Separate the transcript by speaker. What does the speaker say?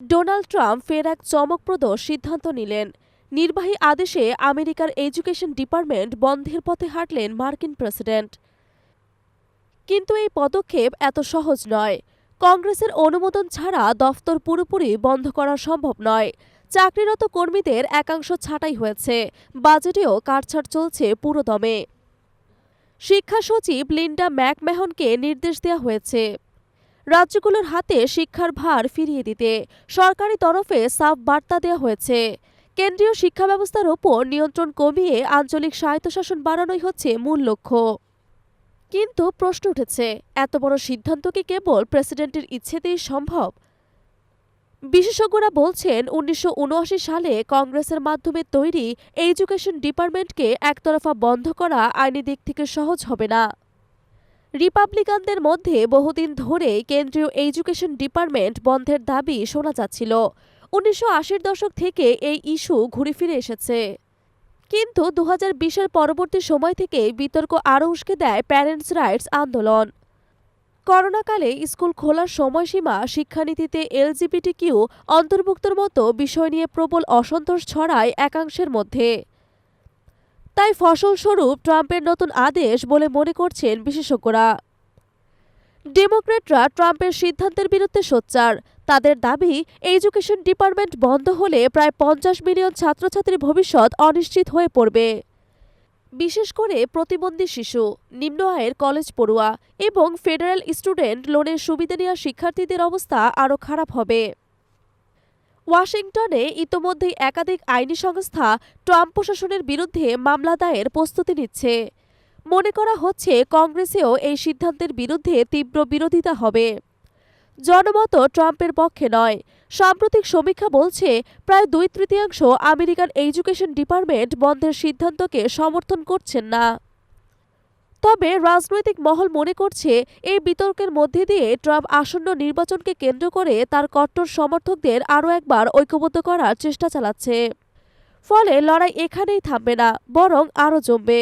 Speaker 1: Donald Trump ফের এক চমকপ্রদ সিদ্ধান্ত নিলেন। নির্বাহী আদেশে আমেরিকার এডুকেশন ডিপার্টমেন্ট বন্ধের পথে হাঁটলেন মার্কিন প্রেসিডেন্ট। কিন্তু এই পদক্ষেপ এত সহজ নয়। কংগ্রেসের অনুমোদন ছাড়া দফতর পুরোপুরি বন্ধ করা সম্ভব নয়। চাকরিরত কর্মীদের একাংশ ছাঁটাই হয়েছে। বাজেটেও কাটছাট চলছে পুরোদমে। শিক্ষা সচিব লিন্ডা ম্যাকমেহনকে নির্দেশ দেওয়া হয়েছে। রাজ্যগুলোর হাতে শিক্ষার ভার ফিরিয়ে দিতে সরকারি তরফে সাফ বার্তা দেওয়া হয়েছে। কেন্দ্রীয় শিক্ষা ব্যবস্থার ওপর নিয়ন্ত্রণ কমিয়ে আঞ্চলিক স্বায়ত্তশাসন বাড়ানোই হচ্ছে মূল লক্ষ্য। কিন্তু প্রশ্ন উঠেছে, এত বড় সিদ্ধান্ত কি কেবল প্রেসিডেন্টের ইচ্ছেতেই সম্ভব? বিশেষজ্ঞরা বলছেন, উনিশশো উনআশি সালে কংগ্রেসের মাধ্যমে তৈরি এডুকেশন ডিপার্টমেন্টকে একতরফা বন্ধ করা আইনি দিক থেকে সহজ হবে না। রিপাবলিকানদের মধ্যে বহুদিন ধরে কেন্দ্রীয় এডুকেশন ডিপার্টমেন্ট বন্ধের দাবি শোনা যাচ্ছিল। উনিশশো দশক থেকে এই ইস্যু ঘুরে ফিরে এসেছে। কিন্তু দু হাজার পরবর্তী সময় থেকে বিতর্ক আরও উস্কে দেয় প্যারেন্টস রাইটস আন্দোলন। করোনাকালে স্কুল খোলার সময়সীমা, শিক্ষানীতিতে এলজিবিটি কিউ অন্তর্ভুক্তর মতো বিষয় নিয়ে প্রবল অসন্তোষ ছড়ায় একাংশের মধ্যে। তাই ফসলস্বরূপ ট্রাম্পের নতুন আদেশ বলে মনে করছেন বিশেষজ্ঞরা। ডেমোক্র্যাটরা ট্রাম্পের সিদ্ধান্তের বিরুদ্ধে সোচ্চার। তাদের দাবি, এডুকেশন ডিপার্টমেন্ট বন্ধ হলে প্রায় পঞ্চাশ মিলিয়ন ছাত্রছাত্রীর ভবিষ্যৎ অনিশ্চিত হয়ে পড়বে। বিশেষ করে প্রতিবন্ধী শিশু, নিম্ন আয়ের কলেজ পড়ুয়া এবং ফেডারেল স্টুডেন্ট লোনের সুবিধা নেওয়া শিক্ষার্থীদের অবস্থা আরও খারাপ হবে। ওয়াশিংটনে ইতোমধ্যেই একাধিক আইনি সংস্থা ট্রাম্প প্রশাসনের বিরুদ্ধে মামলা দায়ের প্রস্তুতি নিচ্ছে। মনে করা হচ্ছে কংগ্রেসেও এই সিদ্ধান্তের বিরুদ্ধে তীব্র বিরোধিতা হবে। জনমত ট্রাম্পের পক্ষে নয়। সাম্প্রতিক সমীক্ষা বলছে প্রায় দুই তৃতীয়াংশ আমেরিকান এডুকেশন ডিপার্টমেন্ট বন্ধের সিদ্ধান্তকে সমর্থন করছেন না। তবে রাজনৈতিক মহল মনে করছে এই বিতর্কের মধ্যে দিয়ে ট্রাম্প আসন্ন নির্বাচনকে কেন্দ্র করে তার কট্টর সমর্থকদের আরও একবার ঐক্যবদ্ধ করার চেষ্টা চালাচ্ছে। ফলে লড়াই এখানেই থামবে না, বরং আরও জমবে।